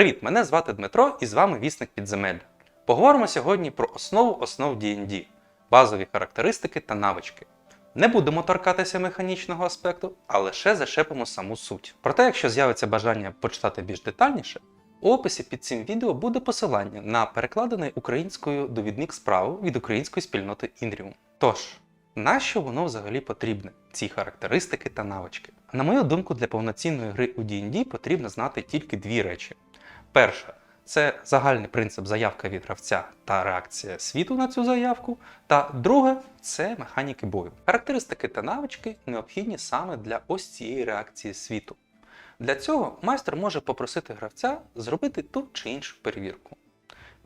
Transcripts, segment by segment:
Привіт! Мене звати Дмитро і з вами Вісник Підземелля. Поговоримо сьогодні про основу основ D&D, базові характеристики та навички. Не будемо торкатися механічного аспекту, а лише зачепимо саму суть. Проте, якщо з'явиться бажання почитати більш детальніше, у описі під цим відео буде посилання на перекладений українською довідник справу від української спільноти Інріум. Тож, нащо воно взагалі потрібне, ці характеристики та навички? На мою думку, для повноцінної гри у D&D потрібно знати тільки дві речі. Перша це загальний принцип заявка від гравця та реакція світу на цю заявку. Та друге це механіки бою. Характеристики та навички необхідні саме для ось цієї реакції світу. Для цього майстер може попросити гравця зробити ту чи іншу перевірку.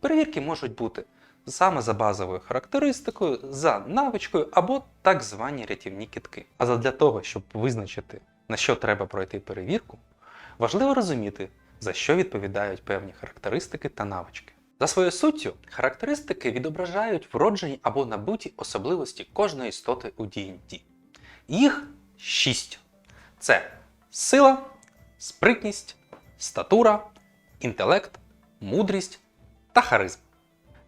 Перевірки можуть бути саме за базовою характеристикою, за навичкою або так звані рятівні кітки. А задля того, щоб визначити, на що треба пройти перевірку, важливо розуміти, за що відповідають певні характеристики та навички. За своєю суттю, характеристики відображають вроджені або набуті особливості кожної істоти у D&D. Їх шість: це сила, спритність, статура, інтелект, мудрість та харизма.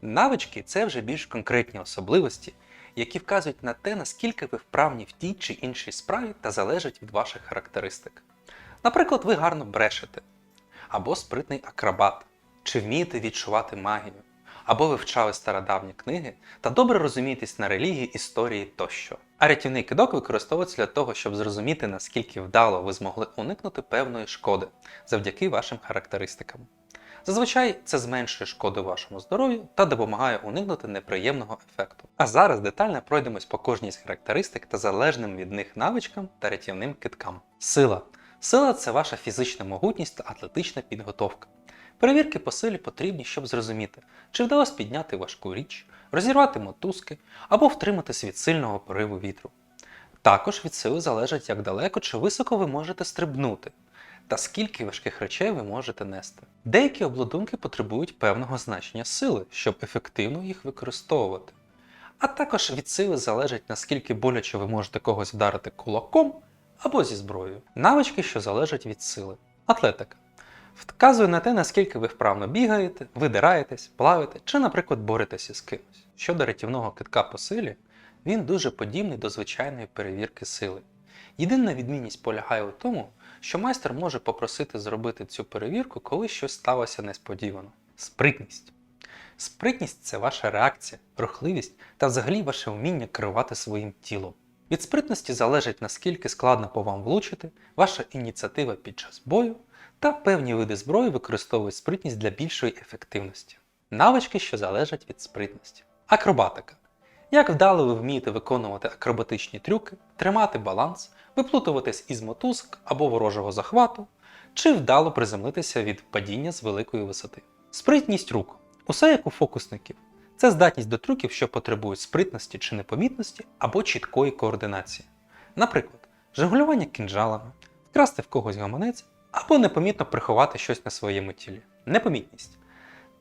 Навички це вже більш конкретні особливості, які вказують на те, наскільки ви вправні в тій чи іншій справі та залежать від ваших характеристик. Наприклад, ви гарно брешете, або спритний акробат, чи вмієте відчувати магію, або вивчали стародавні книги та добре розумієтесь на релігії, історії тощо. А рятівний кидок використовується для того, щоб зрозуміти, наскільки вдало ви змогли уникнути певної шкоди завдяки вашим характеристикам. Зазвичай це зменшує шкоду вашому здоров'ю та допомагає уникнути неприємного ефекту. А зараз детально пройдемось по кожній з характеристик та залежним від них навичкам та рятівним киткам. Сила. Сила це ваша фізична могутність та атлетична підготовка. Перевірки по силі потрібні, щоб зрозуміти, чи вдалося підняти важку річ, розірвати мотузки або втриматись від сильного пориву вітру. Також від сили залежить, як далеко чи високо ви можете стрибнути, та скільки важких речей ви можете нести. Деякі обладунки потребують певного значення сили, щоб ефективно їх використовувати. А також від сили залежить, наскільки боляче ви можете когось вдарити кулаком або зі зброєю. Навички, що залежать від сили. Атлетика. Вказує на те, наскільки ви вправно бігаєте, видираєтесь, плаваєте чи, наприклад, боретеся з кимось. Щодо рятівного китка по силі, він дуже подібний до звичайної перевірки сили. Єдина відмінність полягає у тому, що майстер може попросити зробити цю перевірку, коли щось сталося несподівано. Спритність. Спритність це ваша реакція, рухливість та взагалі ваше вміння керувати своїм тілом. Від спритності залежить наскільки складно по вам влучити, ваша ініціатива під час бою та певні види зброї використовують спритність для більшої ефективності. Навички, що залежать від спритності. Акробатика. Як вдало ви вмієте виконувати акробатичні трюки, тримати баланс, виплутуватись із мотузок або ворожого захвату, чи вдало приземлитися від падіння з великої висоти. Спритність рук. Усе як у фокусників. Це здатність до трюків, що потребують спритності чи непомітності або чіткої координації. Наприклад, жонглювання кінжалами, вкрасти в когось гаманець або непомітно приховати щось на своєму тілі. Непомітність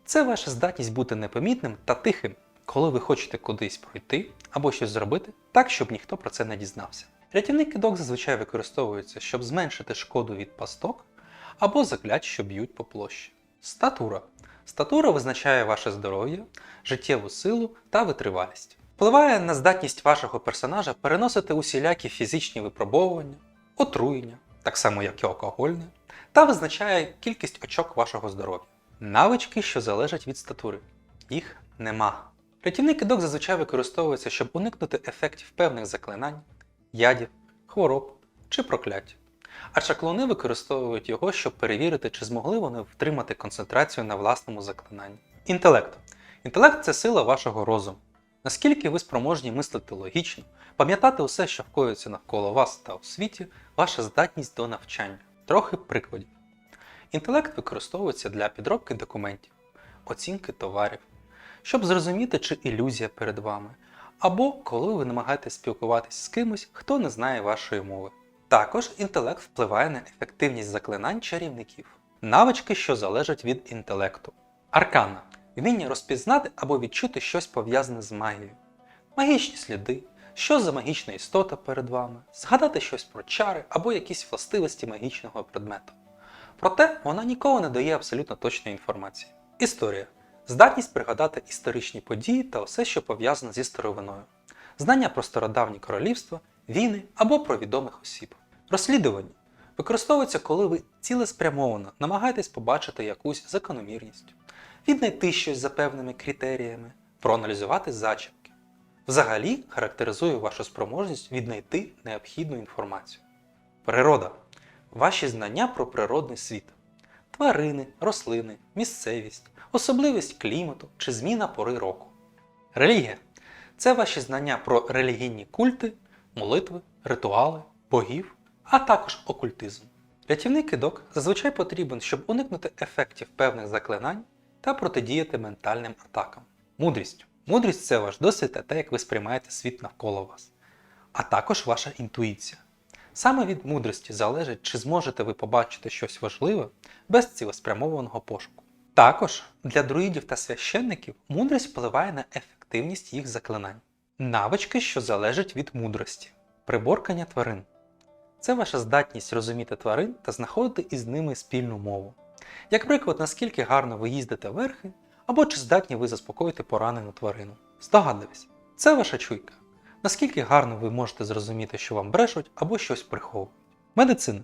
це ваша здатність бути непомітним та тихим, коли ви хочете кудись пройти або щось зробити так, щоб ніхто про це не дізнався. Рятівний кидок зазвичай використовується, щоб зменшити шкоду від пасток або заклять, що б'ють по площі. Статура. Статура визначає ваше здоров'я, життєву силу та витривалість. Впливає на здатність вашого персонажа переносити усілякі фізичні випробовування, отруєння, так само як і алкогольне, та визначає кількість очок вашого здоров'я. Навички, що залежать від статури. Їх нема. Рятівний кидок зазвичай використовується, щоб уникнути ефектів певних заклинань, ядів, хвороб чи проклять. А чаклуни використовують його, щоб перевірити, чи змогли вони втримати концентрацію на власному заклинанні. Інтелект. Інтелект це сила вашого розуму. Наскільки ви спроможні мислити логічно, пам'ятати усе, що вкоюється навколо вас та у світі, ваша здатність до навчання. Трохи прикладів. Інтелект використовується для підробки документів, оцінки товарів, щоб зрозуміти, чи ілюзія перед вами, або коли ви намагаєтесь спілкуватися з кимось, хто не знає вашої мови. Також інтелект впливає на ефективність заклинань чарівників, навички, що залежать від інтелекту. Аркана вміння розпізнати або відчути щось пов'язане з магією, магічні сліди, що за магічна істота перед вами, згадати щось про чари або якісь властивості магічного предмету. Проте вона ніколи не дає абсолютно точної інформації. Історія здатність пригадати історичні події та все, що пов'язане зі старовиною, знання про стародавні королівства, війни або про відомих осіб. Розслідування використовується, коли ви цілеспрямовано намагаєтесь побачити якусь закономірність, віднайти щось за певними критеріями, проаналізувати зачіпки. Взагалі характеризує вашу спроможність віднайти необхідну інформацію. Природа ваші знання про природний світ, тварини, рослини, місцевість, особливість клімату чи зміна пори року. Релігія це ваші знання про релігійні культи, молитви, ритуали, богів, а також окультизм. Рятівний кидок зазвичай потрібен, щоб уникнути ефектів певних заклинань та протидіяти ментальним атакам. Мудрість. Мудрість це ваш досвід та те, як ви сприймаєте світ навколо вас, а також ваша інтуїція. Саме від мудрості залежить, чи зможете ви побачити щось важливе без цілеспрямованого пошуку. Також для друїдів та священників мудрість впливає на ефективність їх заклинань. Навички, що залежать від мудрості. Приборкання тварин. Це ваша здатність розуміти тварин та знаходити із ними спільну мову. Як приклад, наскільки гарно ви їздите верхи, або чи здатні ви заспокоїти поранену тварину. Здогадливість. Це ваша чуйка. Наскільки гарно ви можете зрозуміти, що вам брешуть або щось приховують. Медицина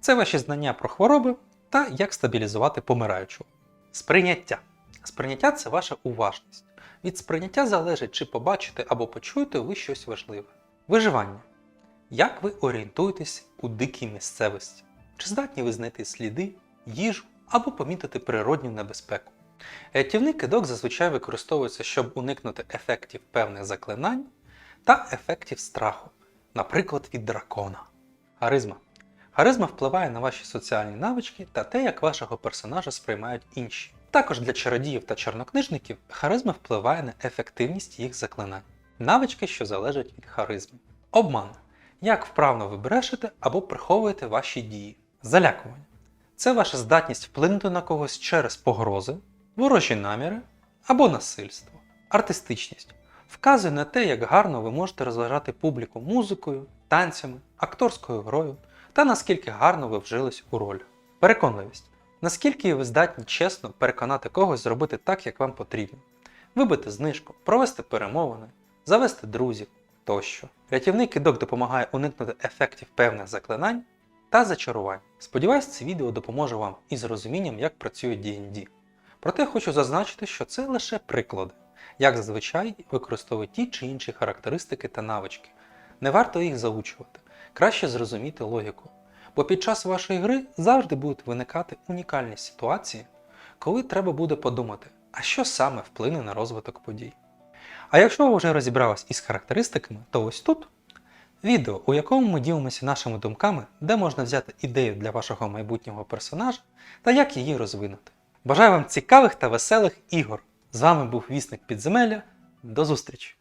це ваші знання про хвороби та як стабілізувати помираючого. Сприйняття. Сприйняття це ваша уважність. Від сприйняття залежить, чи побачите або почуєте ви щось важливе. Виживання. Як ви орієнтуєтесь у дикій місцевості? Чи здатні ви знайти сліди, їжу або помітити природню небезпеку? Рятівний кидок зазвичай використовується, щоб уникнути ефектів певних заклинань та ефектів страху, наприклад, від дракона. Харизма. Харизма впливає на ваші соціальні навички та те, як вашого персонажа сприймають інші. Також для чародіїв та чорнокнижників харизма впливає на ефективність їх заклинань. Навички, що залежать від харизми. Обман. Як вправно ви брешете або приховуєте ваші дії. Залякування. Це ваша здатність вплинути на когось через погрози, ворожі наміри або насильство. Артистичність вказує на те, як гарно ви можете розважати публіку музикою, танцями, акторською грою та наскільки гарно ви вжились у роль. Переконливість наскільки ви здатні чесно переконати когось зробити так, як вам потрібно, вибити знижку, провести перемовини, завести друзів тощо. Рятівний кидок допомагає уникнути ефектів певних заклинань та зачарувань. Сподіваюсь, це відео допоможе вам із розумінням, як працює D&D. Проте хочу зазначити, що це лише приклади, як зазвичай використовують ті чи інші характеристики та навички. Не варто їх заучувати, краще зрозуміти логіку. Бо під час вашої гри завжди будуть виникати унікальні ситуації, коли треба буде подумати, а що саме вплине на розвиток подій. А якщо ви вже розібрались із характеристиками, то ось тут відео, у якому ми ділимося нашими думками, де можна взяти ідею для вашого майбутнього персонажа та як її розвинути. Бажаю вам цікавих та веселих ігор! З вами був Вісник Підземелля. До зустрічі!